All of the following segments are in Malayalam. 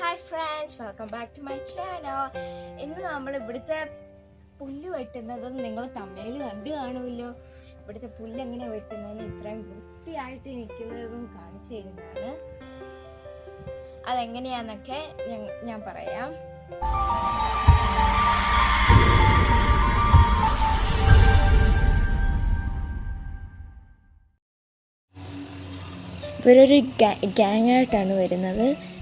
Hi friends welcome back to my channel ഇന്ന് നമ്മൾ ഇവിടുത്തെ പുല്ല് വെട്ടുന്നതും നിങ്ങൾ തമ്മയിൽ കണ്ടു കാണുമല്ലോ. ഇവിടുത്തെ പുല്ല് എങ്ങനെ വെട്ടുന്നതെന്ന് ഇത്രയും വൃത്തിയായിട്ട് നിൽക്കുന്നതും കാണിച്ചു തരുന്നതാണ്. അതെങ്ങനെയാന്നൊക്കെ ഞാൻ- പറയാം. ഇവരൊരു ഗ്യാങ് ആയിട്ടാണ് വരുന്നത്.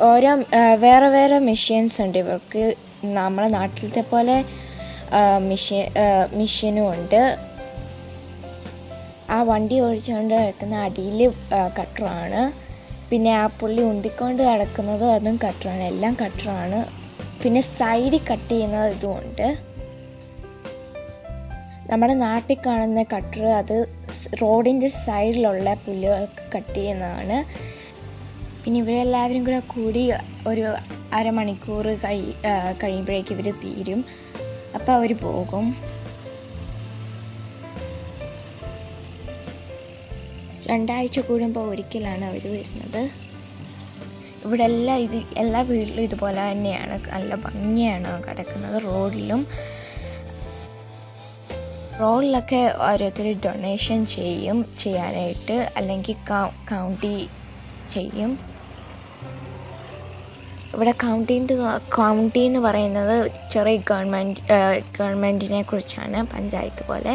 ഓരോ വേറെ വേറെ മെഷീൻസ് ഉണ്ട്. ഇവർക്ക് നമ്മളെ നാട്ടിലത്തെ പോലെ മെഷീൻ മെഷീനും ഉണ്ട്. ആ വണ്ടി ഓടിച്ചുകൊണ്ട് കിടക്കുന്ന അടിയിൽ കട്ടറാണ്. പിന്നെ ആ പുള്ളി ഉന്തിക്കൊണ്ട് കിടക്കുന്നതും അതും കട്ടറാണ്. എല്ലാം കട്ടറാണ്. പിന്നെ സൈഡിൽ കട്ട് ചെയ്യുന്നത് ഇതുമുണ്ട് നമ്മുടെ നാട്ടിൽ കാണുന്ന കട്ടർ അത് റോഡിന്റെ സൈഡിലുള്ള പുല്ലുകൾക്ക് കട്ട് ചെയ്യുന്നതാണ്. പിന്നെ ഇവരെല്ലാവരും കൂടെ കൂടി ഒരു അരമണിക്കൂർ കഴി കഴിയുമ്പോഴേക്ക് ഇവർ തീരും. അപ്പോൾ അവർ പോകും. രണ്ടാഴ്ച കൂടുമ്പോൾ ഒരിക്കലാണ് അവർ വരുന്നത്. ഇവിടെ എല്ലാം ഇത് എല്ലാ വീട്ടിലും ഇതുപോലെ തന്നെയാണ്. നല്ല ഭംഗിയാണ് കിടക്കുന്നത് റോഡിലും. റോഡിലൊക്കെ ഓരോരുത്തർ ഡൊണേഷൻ ചെയ്യും ചെയ്യാനായിട്ട് അല്ലെങ്കിൽ കൗണ്ടി ചെയ്യും. ഇവിടെ കൗണ്ടി കൗണ്ടി എന്ന് പറയുന്നത് ചെറിയ ഗവൺമെന്റ് ഗവൺമെന്റിനെ കുറിച്ചാണ് പഞ്ചായത്ത് പോലെ.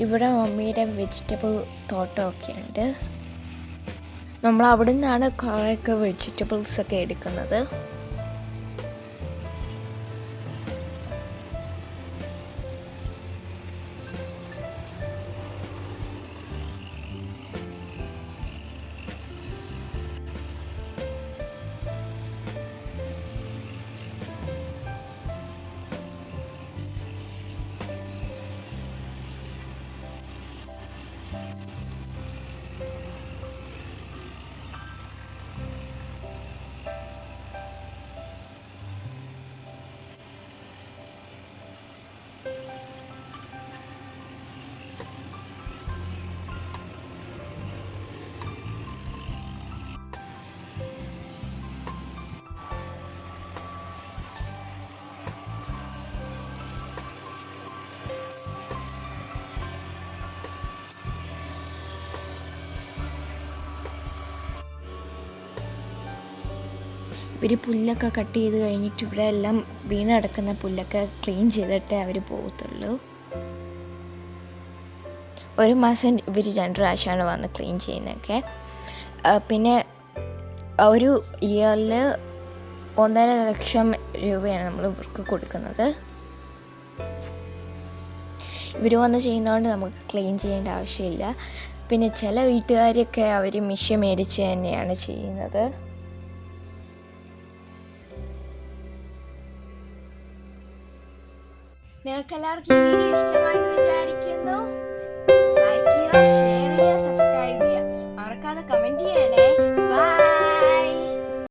ഇവിടെ മമ്മിയുടെ വെജിറ്റബിൾ തോട്ടമൊക്കെ ഉണ്ട് നമ്മൾ അവിടെ നിന്നാണ് കുറേയൊക്കെ വെജിറ്റബിൾസ് ഒക്കെ എടുക്കുന്നത് ഇവർ പുല്ലൊക്കെ കട്ട് ചെയ്ത് കഴിഞ്ഞിട്ട് ഇവിടെ എല്ലാം വീണ് കിടക്കുന്ന പുല്ലൊക്കെ ക്ലീൻ ചെയ്തിട്ടേ അവർ പോകത്തുള്ളൂ. ഒരു മാസം ഇവർ രണ്ട് പ്രാവശ്യമാണ് വന്ന് ക്ലീൻ ചെയ്യുന്നതൊക്കെ. പിന്നെ ഒരു ഇയറിൽ ഒന്നര ലക്ഷം രൂപയാണ് നമ്മൾ ഇവർക്ക് കൊടുക്കുന്നത്. ഇവർ വന്ന് ചെയ്യുന്നതുകൊണ്ട് നമുക്ക് ക്ലീൻ ചെയ്യേണ്ട ആവശ്യമില്ല. പിന്നെ ചില വീട്ടുകാരൊക്കെ അവർ മിഷ്യ മേടിച്ച് തന്നെയാണ് ചെയ്യുന്നത്. നിങ്ങൾക്ക് എല്ലാവർക്കും ഈ വീഡിയോ ഇഷ്ടമായി